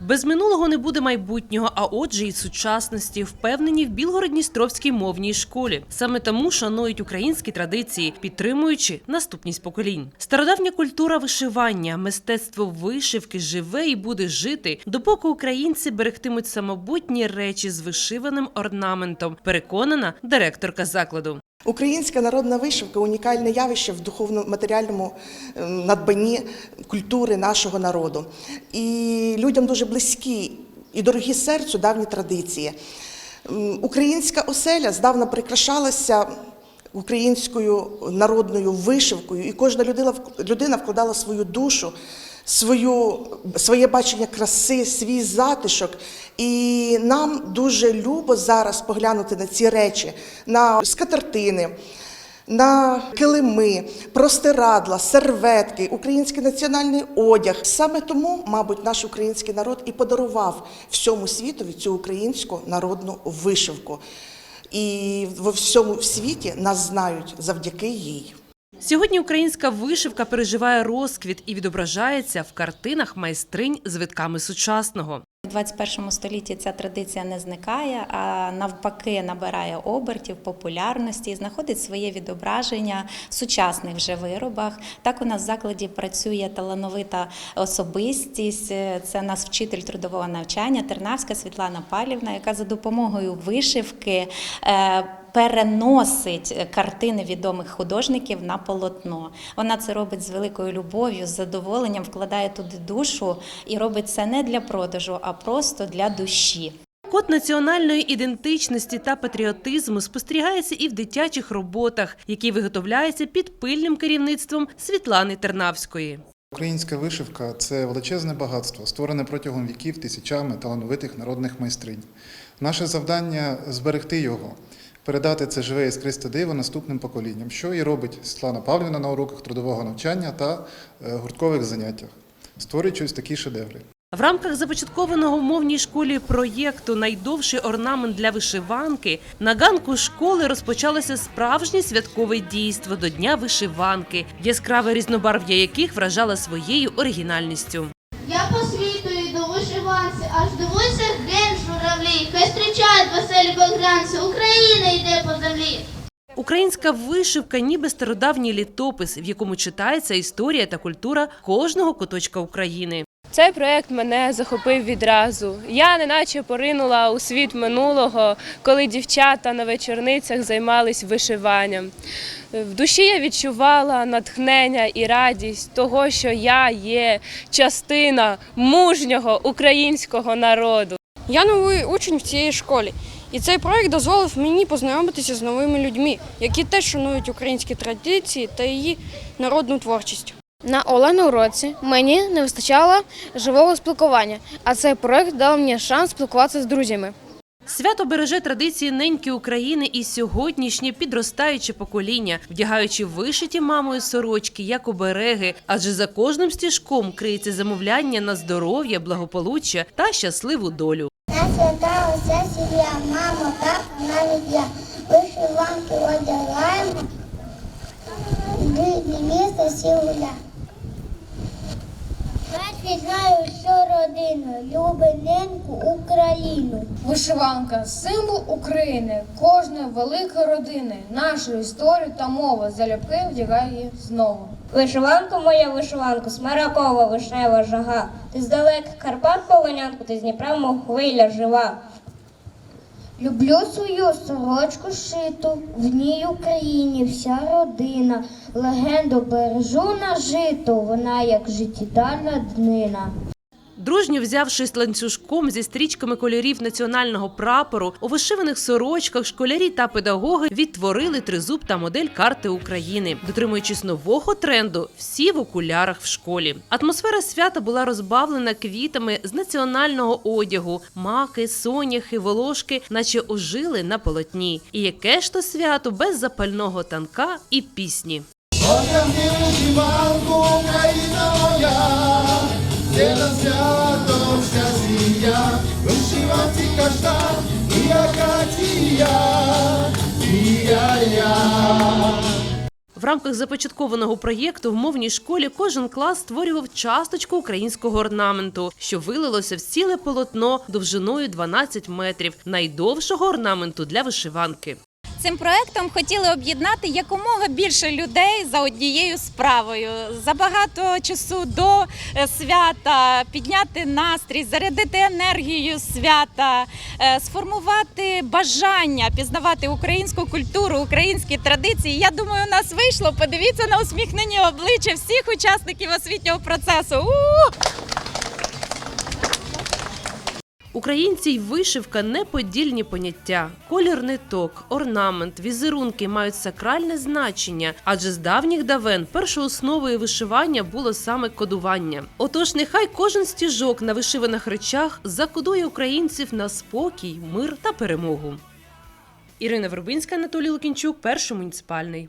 Без минулого не буде майбутнього, а отже, і сучасності, впевнені в Білгород-Дністровській мовній школі. Саме тому шанують українські традиції, підтримуючи наступність поколінь. Стародавня культура вишивання, мистецтво вишивки живе і буде жити, допоки українці берегтимуть самобутні речі з вишиваним орнаментом. Переконана директорка закладу. Українська народна вишивка унікальне явище в духовно-матеріальному е, надбанні культури нашого народу. І людям дуже близькі і дорогі серцю давні традиції. Українська оселя здавна прикрашалася українською народною вишивкою, і кожна людина вкладала свою душу, свою, своє бачення краси, свій затишок. І нам дуже любо зараз поглянути на ці речі, на скатертини. На килими, простирадла, серветки, український національний одяг. Саме тому, мабуть, наш український народ і подарував всьому світові цю українську народну вишивку. І во всьому світі нас знають завдяки їй. Сьогодні українська вишивка переживає розквіт і відображається в картинах майстринь з витками сучасного. У 21 столітті ця традиція не зникає, а навпаки набирає обертів, популярності знаходить своє відображення в сучасних вже виробах. Так у нас в закладі працює талановита особистість. Це нас вчитель трудового навчання Тернавська Світлана Палівна, яка за допомогою вишивки. Е, Переносить картини відомих художників на полотно. Вона це робить з великою любов'ю, з задоволенням, вкладає туди душу і робить це не для продажу, а просто для душі. Код національної ідентичності та патріотизму спостерігається і в дитячих роботах, які виготовляються під пильним керівництвом Світлани Тернавської. Українська вишивка це величезне багатство, створене протягом віків тисячами талановитих народних майстринь. Наше завдання зберегти його, передати це живе іскристе диво наступним поколінням, що і робить Світлана Павлівна на уроках трудового навчання та е, гурткових заняттях, створюючи ось такі шедеври. В рамках започаткованого в мовній школі проєкту Найдовший орнамент для вишиванки на ганку школи розпочалося справжнє святкове дійство до Дня вишиванки, яскраве різнобарв'я яких вражало своєю оригінальністю. Я по світу йду вишиванці, аж дивуйся ген журавлі. Хай зустрічають веселі Україна йде по землі. Українська вишивка, ніби стародавній літопис, в якому читається історія та культура кожного куточка України. Цей проект мене захопив відразу. Я неначе поринула у світ минулого, коли дівчата на вечорницях займались вишиванням. В душі я відчувала натхнення і радість того, що я є частина мужнього українського народу. Я новий учень в цій школі, і цей проект дозволив мені познайомитися з новими людьми, які теж шанують українські традиції та її народну творчість. На Олену уроці мені не вистачало живого спілкування, а цей проект дав мені шанс спілкуватися з друзями. Свято береже традиції неньки України і сьогоднішнє підростаюче покоління, вдягаючи вишиті мамою сорочки як обереги, адже за кожним стіжком криється замовляння на здоров'я, благополуччя та щасливу долю. На свята уся сім'я, мама, тато, навіть я. Вишиванки одягаємо, рідне місто всі гуля. Батьки знаю що родина любить неньку Україну. Вишиванка символ України, кожної великої родини, нашу історію та мову залюбки вдягає знову. Вишиванка моя вишиванка, смаракова вишнева жага. Ти з далеких Карпат полонянку, ти з Дніпра, мов хвиля жива. Люблю свою сорочку шиту, в ній Україні вся родина. Легенду бережу нажиту, вона як життєдальна днина. Дружньо взявшись ланцюжком зі стрічками кольорів національного прапору, у вишиваних сорочках школярі та педагоги відтворили тризуб та модель карти України, дотримуючись нового тренду всі в окулярах в школі. Атмосфера свята була розбавлена квітами з національного одягу, маки, соняхи, волошки, наче ожили на полотні. І яке ж то свято без запального танка і пісні. Одягни вишиванку, Україна моя, де на свято вся сім'я, вишиванці каштан і акація, і я-я. В рамках започаткованого проєкту в мовній школі кожен клас створював часточку українського орнаменту, що вилилося в ціле полотно довжиною 12 метрів, найдовшого орнаменту для вишиванки. Цим проектом хотіли об'єднати якомога більше людей за однією справою. За багато часу до е, свята підняти настрій, зарядити енергію свята, е, сформувати бажання пізнавати українську культуру, українські традиції. Я думаю, у нас вийшло. Подивіться на усміхнені обличчя всіх учасників освітнього процесу. У! Українці й вишивка неподільні поняття. Колір ниток, орнамент, візерунки мають сакральне значення, адже з давніх давен першоосновою вишивання було саме кодування. Отож, нехай кожен стіжок на вишиваних речах закодує українців на спокій, мир та перемогу. Ірина Вербинська, Анатолій Лукінчук, перший муніципальний.